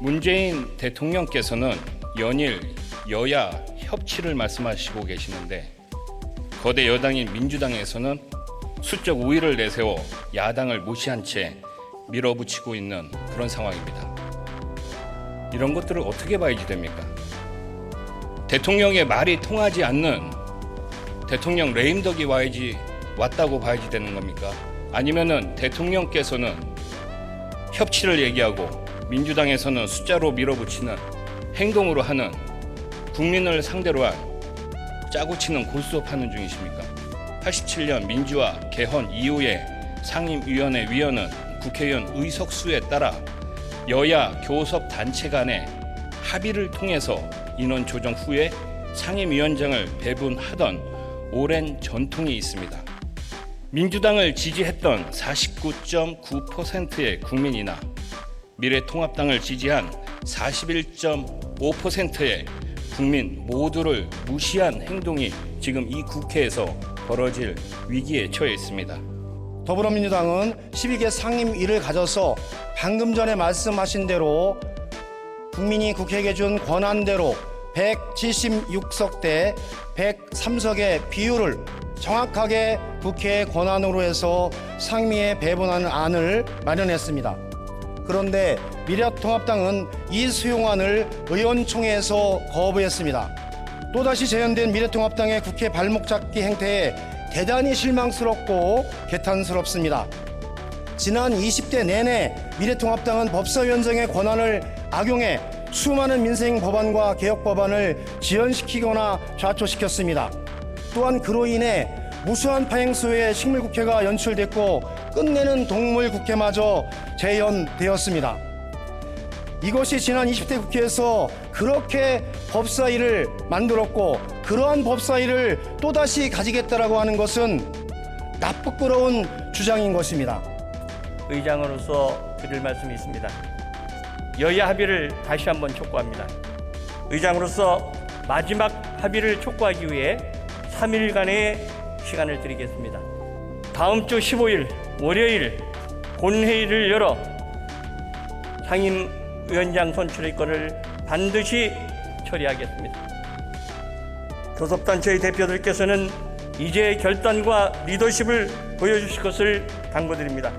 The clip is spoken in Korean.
문재인 대통령께서는 연일 여야 협치를 말씀하시고 계시는데 거대 여당인 민주당에서는 수적 우위를 내세워 야당을 무시한 채 밀어붙이고 있는 그런 상황입니다. 이런 것들을 어떻게 봐야지 됩니까? 대통령의 말이 통하지 않는 대통령 레임덕이 와야지 왔다고 봐야지 되는 겁니까? 아니면은 대통령께서는 협치를 얘기하고 민주당에서는 숫자로 밀어붙이는 행동으로 하는 국민을 상대로 한 짜고 치는 고스톱하는 중이십니까? 87년 민주화 개헌 이후에 상임위원회 위원은 국회의원 의석수에 따라 여야 교섭 단체 간의 합의를 통해서 인원 조정 후에 상임위원장을 배분하던 오랜 전통이 있습니다. 민주당을 지지했던 49.9%의 국민이나 미래통합당을 지지한 41.5%의 국민 모두를 무시한 행동이 지금 이 국회에서 벌어질 위기에 처해 있습니다. 더불어민주당은 12개 상임위를 가져서 방금 전에 말씀하신 대로 국민이 국회에게 준 권한대로 176석 대 103석의 비율을 정확하게 국회의 권한으로 해서 상임위에 배분하는 안을 마련했습니다. 그런데 미래통합당은 이 수용안을 의원총회에서 거부했습니다. 또다시 재현된 미래통합당의 국회 발목 잡기 행태에 대단히 실망스럽고 개탄스럽습니다. 지난 20대 내내 미래통합당은 법사위원장의 권한을 악용해 수많은 민생 법안과 개혁 법안을 지연시키거나 좌초시켰습니다. 또한 그로 인해 무수한 파행수의 식물국회가 연출됐고 끝내는 동물 국회마저 재연되었습니다. 이것이 지난 20대 국회에서 그렇게 법사위를 만들었고 그러한 법사위를 또다시 가지겠다라고 하는 것은 나쁘끄러운 주장인 것입니다. 의장으로서 드릴 말씀이 있습니다. 여야 합의를 다시 한번 촉구합니다. 의장으로서 마지막 합의를 촉구하기 위해 3일간의 시간을 드리겠습니다. 다음 주 15일 월요일 본회의를 열어 상임위원장 선출의 건을 반드시 처리하겠습니다. 교섭단체의 대표들께서는 이제 결단과 리더십을 보여주실 것을 당부드립니다.